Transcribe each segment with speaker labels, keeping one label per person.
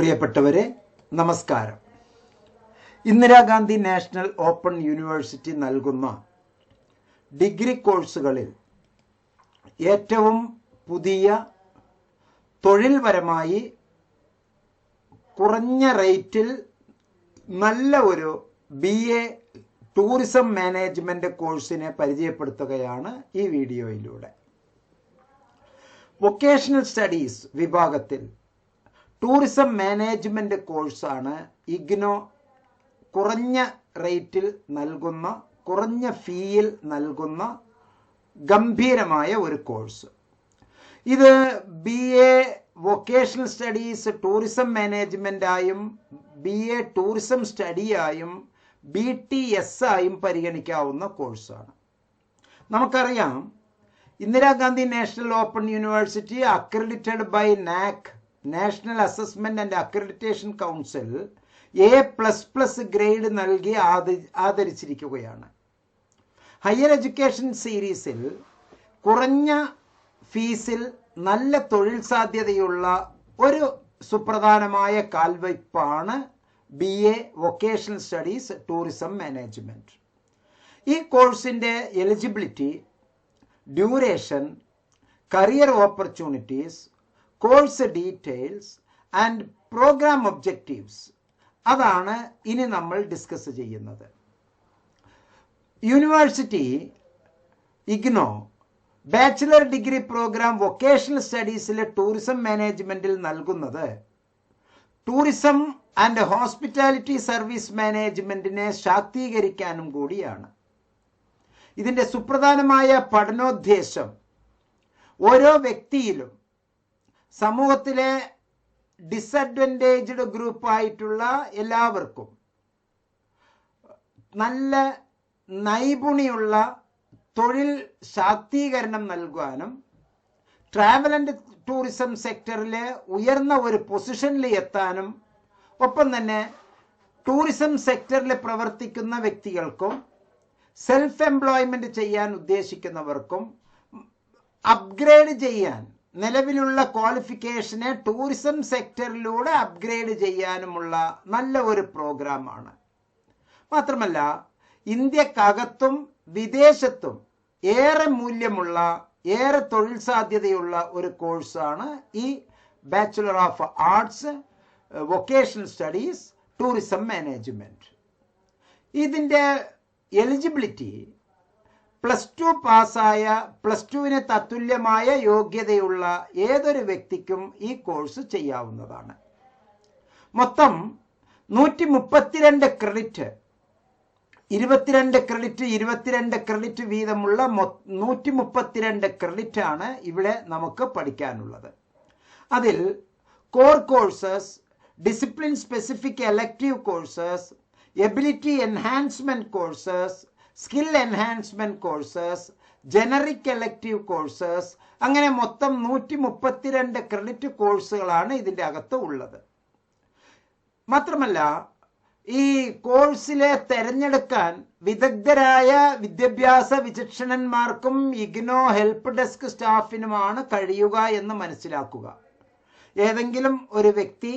Speaker 1: പ്രിയപ്പെട്ടവരെ നമസ്കാരം. Indira Gandhi national open university നൽകുന്ന ഡിഗ്രി കോഴ്സുകളിൽ ഏറ്റവും പുതിയ തൊഴിൽപരമായി കുറഞ്ഞ റേറ്റിൽ നല്ല ഒരു ബി എ ടൂറിസം മാനേജ്മെന്റ് കോഴ്സിനെ പരിചയപ്പെടുത്തുകയാണ് ഈ വീഡിയോയിലൂടെ. വൊക്കേഷണൽ സ്റ്റഡീസ് വിഭാഗത്തിൽ ടൂറിസം മാനേജ്മെന്റ് കോഴ്സാണ് ഇഗ്നോ കുറഞ്ഞ റേറ്റിൽ നൽകുന്ന കുറഞ്ഞ ഫീയിൽ നൽകുന്ന ഗംഭീരമായ ഒരു കോഴ്സ്. ഇത് B A vocational studies tourism മാനേജ്മെന്റായും B A tourism സ്റ്റഡിയായും ബി ടി എസ് ആയും പരിഗണിക്കാവുന്ന കോഴ്സാണ്. നമുക്കറിയാം Indira Gandhi national open university accredited by NAAC national assessment and accreditation council A plus plus grade നൽകി ആദരിച്ചിരിക്കുകയാണ്. ഹയർ എഡ്യൂക്കേഷൻ സീരീസിൽ കുറഞ്ഞ ഫീസിൽ നല്ല തൊഴിൽ സാധ്യതയുള്ള ഒരു സുപ്രധാനമായ കാൽവയ്പ്പാണ് B A vocational studies tourism management ഈ കോഴ്സിന്റെ eligibility duration career opportunities course details and programme objectives അതാണ് ഇനി നമ്മൾ ഡിസ്കസ് ചെയ്യുന്നത്. University IGNOU bachelor degree programme vocational സ്റ്റഡീസിലെ tourism മാനേജ്മെന്റിൽ നൽകുന്നത്. ടൂറിസം ആൻഡ് ഹോസ്പിറ്റാലിറ്റി സർവീസ് മാനേജ്മെന്റിനെ ശാക്തീകരിക്കാനും കൂടിയാണ്. ഇതിന്റെ സുപ്രധാനമായ പഠനോദ്ദേശം. ഓരോ വ്യക്തിയിലും സമൂഹത്തിലെ ഡിസഡ്വന്റേജ്ഡ് ഗ്രൂപ്പായിട്ടുള്ള എല്ലാവർക്കും നല്ല നൈപുണിയുള്ള തൊഴിൽ ശാക്തീകരണം നൽകുവാനും ട്രാവൽ ആൻഡ് ടൂറിസം സെക്ടറിലെ ഉയർന്ന ഒരു പൊസിഷനിൽ എത്താനും ഒപ്പം തന്നെ ടൂറിസം സെക്ടറിൽ പ്രവർത്തിക്കുന്ന വ്യക്തികൾക്കും സെൽഫ് എംപ്ലോയ്മെന്റ് ചെയ്യാൻ ഉദ്ദേശിക്കുന്നവർക്കും അപ്ഗ്രേഡ് ചെയ്യാൻ നിലവിലുള്ള ക്വാളിഫിക്കേഷനെ ടൂറിസം സെക്ടറിലൂടെ അപ്ഗ്രേഡ് ചെയ്യാനുമുള്ള നല്ല ഒരു പ്രോഗ്രാമാണ് മാത്രമല്ല ഇന്ത്യക്കകത്തും വിദേശത്തും ഏറെ മൂല്യമുള്ള ഏറെ തൊഴിൽ സാധ്യതയുള്ള ഒരു കോഴ്സാണ് ഈ bachelor of arts vocational studies tourism management ഇതിന്റെ എലിജിബിലിറ്റി പ്ലസ് ടു പാസ്സായ പ്ലസ് ടുവിന് തത്തുല്യമായ യോഗ്യതയുള്ള ഏതൊരു വ്യക്തിക്കും ഈ കോഴ്സ് ചെയ്യാവുന്നതാണ്. മൊത്തം നൂറ്റി മുപ്പത്തിരണ്ട് ക്രെഡിറ്റ് ഇരുപത്തിരണ്ട് ക്രെഡിറ്റ് ഇരുപത്തിരണ്ട് ക്രെഡിറ്റ് വീതമുള്ള നൂറ്റി മുപ്പത്തിരണ്ട് ക്രെഡിറ്റ് ആണ് ഇവിടെ നമുക്ക് പഠിക്കാനുള്ളത്. അതിൽ core courses discipline specific elective courses ability enhancement courses skill enhancement courses generic elective courses അങ്ങനെ മൊത്തം നൂറ്റി മുപ്പത്തിരണ്ട് ക്രെഡിറ്റ് കോഴ്സുകളാണ് ഇതിന്റെ അകത്ത് ഉള്ളത്. മാത്രമല്ല ഈ കോഴ്സിലെ തെരഞ്ഞെടുക്കാൻ വിദഗ്ധരായ വിദ്യാഭ്യാസ വിചക്ഷണന്മാർക്കും ഇഗ്നോ ഹെൽപ്പ് ഡെസ്ക് സ്റ്റാഫിനുമാണ് കഴിയുക എന്ന് മനസ്സിലാക്കുക. ഏതെങ്കിലും ഒരു വ്യക്തി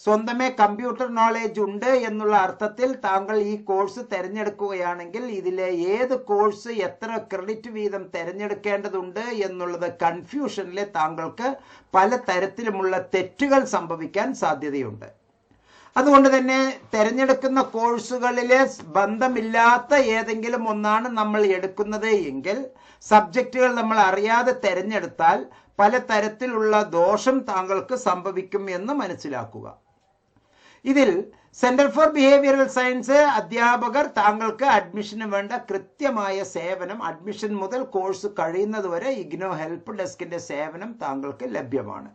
Speaker 1: സ്വന്തമേ കമ്പ്യൂട്ടർ നോളേജ് ഉണ്ട് എന്നുള്ള അർത്ഥത്തിൽ താങ്കൾ ഈ കോഴ്സ് തിരഞ്ഞെടുക്കുകയാണെങ്കിൽ ഇതിലെ ഏത് കോഴ്സ് എത്ര ക്രെഡിറ്റ് വീതം തിരഞ്ഞെടുക്കേണ്ടതുണ്ട് എന്നുള്ളത് കൺഫ്യൂഷനിൽ താങ്കൾക്ക് പല തരത്തിലുമുള്ള തെറ്റുകൾ സംഭവിക്കാൻ സാധ്യതയുണ്ട്. അതുകൊണ്ട് തന്നെ തിരഞ്ഞെടുക്കുന്ന കോഴ്സുകളിലെ ബന്ധമില്ലാത്ത ഏതെങ്കിലും ഒന്നാണ് നമ്മൾ എടുക്കുന്നത് എങ്കിൽ സബ്ജക്റ്റുകൾ നമ്മൾ അറിയാതെ തിരഞ്ഞെടുത്താൽ പല തരത്തിലുള്ള ദോഷം താങ്കൾക്ക് സംഭവിക്കും എന്ന് മനസ്സിലാക്കുക. ഇതിൽ സെന്റർ ഫോർ ബിഹേവിയറൽ സയൻസ് അധ്യാപകർ താങ്കൾക്ക് അഡ്മിഷന് വേണ്ട കൃത്യമായ സേവനം അഡ്മിഷൻ മുതൽ കോഴ്സ് കഴിയുന്നതുവരെ ഇഗ്നോ ഹെൽപ്പ് ഡെസ്കിന്റെ സേവനം താങ്കൾക്ക് ലഭ്യമാണ്.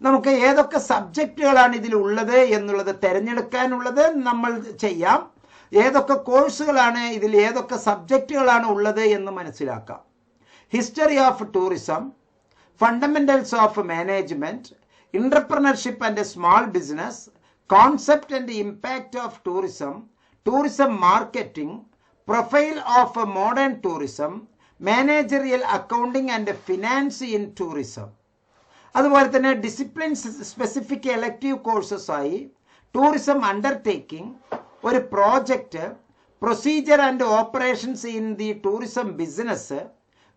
Speaker 1: നമുക്ക് ഏതൊക്കെ സബ്ജക്റ്റുകളാണ് ഇതിൽ ഉള്ളത് എന്നുള്ളത് തിരഞ്ഞെടുക്കാനുള്ളത് നമ്മൾ ചെയ്യാം. ഏതൊക്കെ കോഴ്സുകളാണ് ഇതിൽ ഏതൊക്കെ സബ്ജക്റ്റുകളാണ് ഉള്ളത് എന്ന് മനസ്സിലാക്കാം. History of tourism fundamentals of management entrepreneurship and small business concept and impact of tourism tourism marketing profile of modern tourism managerial accounting and finance in tourism അതുപോലെ തന്നെ ഡിസിപ്ലിൻ സ്പെസിഫിക് എലക്റ്റീവ് കോഴ്സസ് ആയി tourism undertaking ഒരു project procedure and operations in the tourism business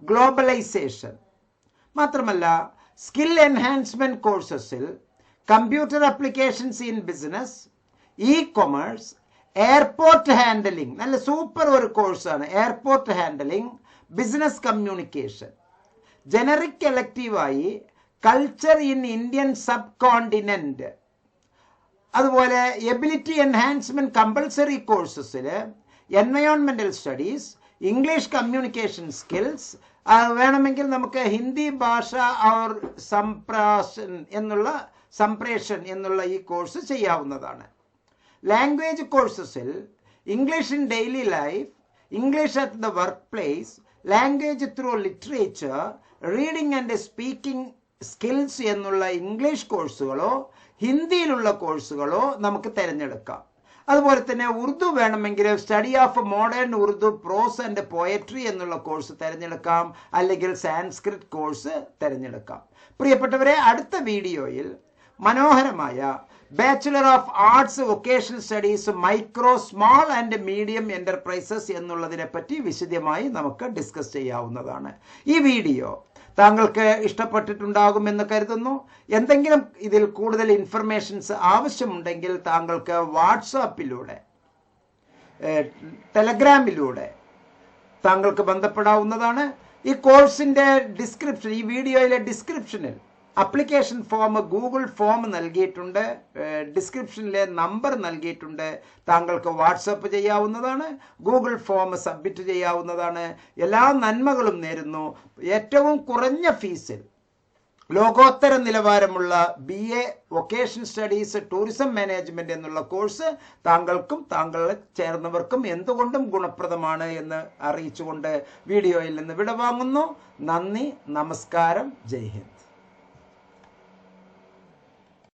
Speaker 1: globalisation മാത്രമല്ല skill enhancement കോഴ്സസിൽ computer applications in business e commerce airport handling നല്ല super ഒരു കോഴ്സാണ് airport handling business communication generic എലക്റ്റീവായി culture in Indian subcontinent അതുപോലെ ability enhancement compulsory കോഴ്സസിൽ എൻവയോൺമെന്റൽ studies English communication skills വേണമെങ്കിൽ നമുക്ക് ഹിന്ദി ഭാഷ ഓർ സംപ്രാഷൻ എന്നുള്ള സംപ്രേഷൻ എന്നുള്ള ഈ കോഴ്സ് ചെയ്യാവുന്നതാണ്. Language കോഴ്സസിൽ English in daily life English at the workplace language through literature reading and speaking skills എന്നുള്ള ഇംഗ്ലീഷ് കോഴ്സുകളോ ഹിന്ദിയിലുള്ള കോഴ്സുകളോ നമുക്ക് തിരഞ്ഞെടുക്കാം. അതുപോലെ തന്നെ ഉറുദു വേണമെങ്കിൽ study of modern Urdu prose and poetry എന്നുള്ള കോഴ്സ് തിരഞ്ഞെടുക്കാം. അല്ലെങ്കിൽ സാൻസ്ക്രിറ്റ് കോഴ്സ് തിരഞ്ഞെടുക്കാം. പ്രിയപ്പെട്ടവരെ അടുത്ത വീഡിയോയിൽ മനോഹരമായ bachelor of arts vocational studies micro small and medium enterprises എന്നുള്ളതിനെ പറ്റി വിശദമായി നമുക്ക് ഡിസ്കസ് ചെയ്യാവുന്നതാണ്. ഈ വീഡിയോ താങ്കൾക്ക് ഇഷ്ടപ്പെട്ടിട്ടുണ്ടാകുമെന്ന് കരുതുന്നു. എന്തെങ്കിലും ഇതിൽ കൂടുതൽ ഇൻഫർമേഷൻസ് ആവശ്യമുണ്ടെങ്കിൽ താങ്കൾക്ക് വാട്സാപ്പിലൂടെ ടെലഗ്രാമിലൂടെ താങ്കൾക്ക് ബന്ധപ്പെടാവുന്നതാണ്. ഈ കോഴ്സിന്റെ ഡിസ്ക്രിപ്ഷൻ ഈ വീഡിയോയിലെ ഡിസ്ക്രിപ്ഷനിൽ അപ്ലിക്കേഷൻ ഫോം ഗൂഗിൾ ഫോം നൽകിയിട്ടുണ്ട്. ഡിസ്ക്രിപ്ഷനിലെ നമ്പർ നൽകിയിട്ടുണ്ട്. താങ്കൾക്ക് വാട്സപ്പ് ചെയ്യാവുന്നതാണ്. ഗൂഗിൾ ഫോം സബ്മിറ്റ് ചെയ്യാവുന്നതാണ്. എല്ലാ നന്മകളും നേരുന്നു. ഏറ്റവും കുറഞ്ഞ ഫീസിൽ ലോകോത്തര നിലവാരമുള്ള B A vocation studies tourism management എന്നുള്ള കോഴ്സ് താങ്കൾക്കും താങ്കളെ ചേർന്നവർക്കും എന്തുകൊണ്ടും ഗുണപ്രദമാണ് എന്ന് അറിയിച്ചുകൊണ്ട് വീഡിയോയിൽ നിന്ന് വിടവാങ്ങുന്നു. നന്ദി നമസ്കാരം ജയ് ഹിന്ദ്.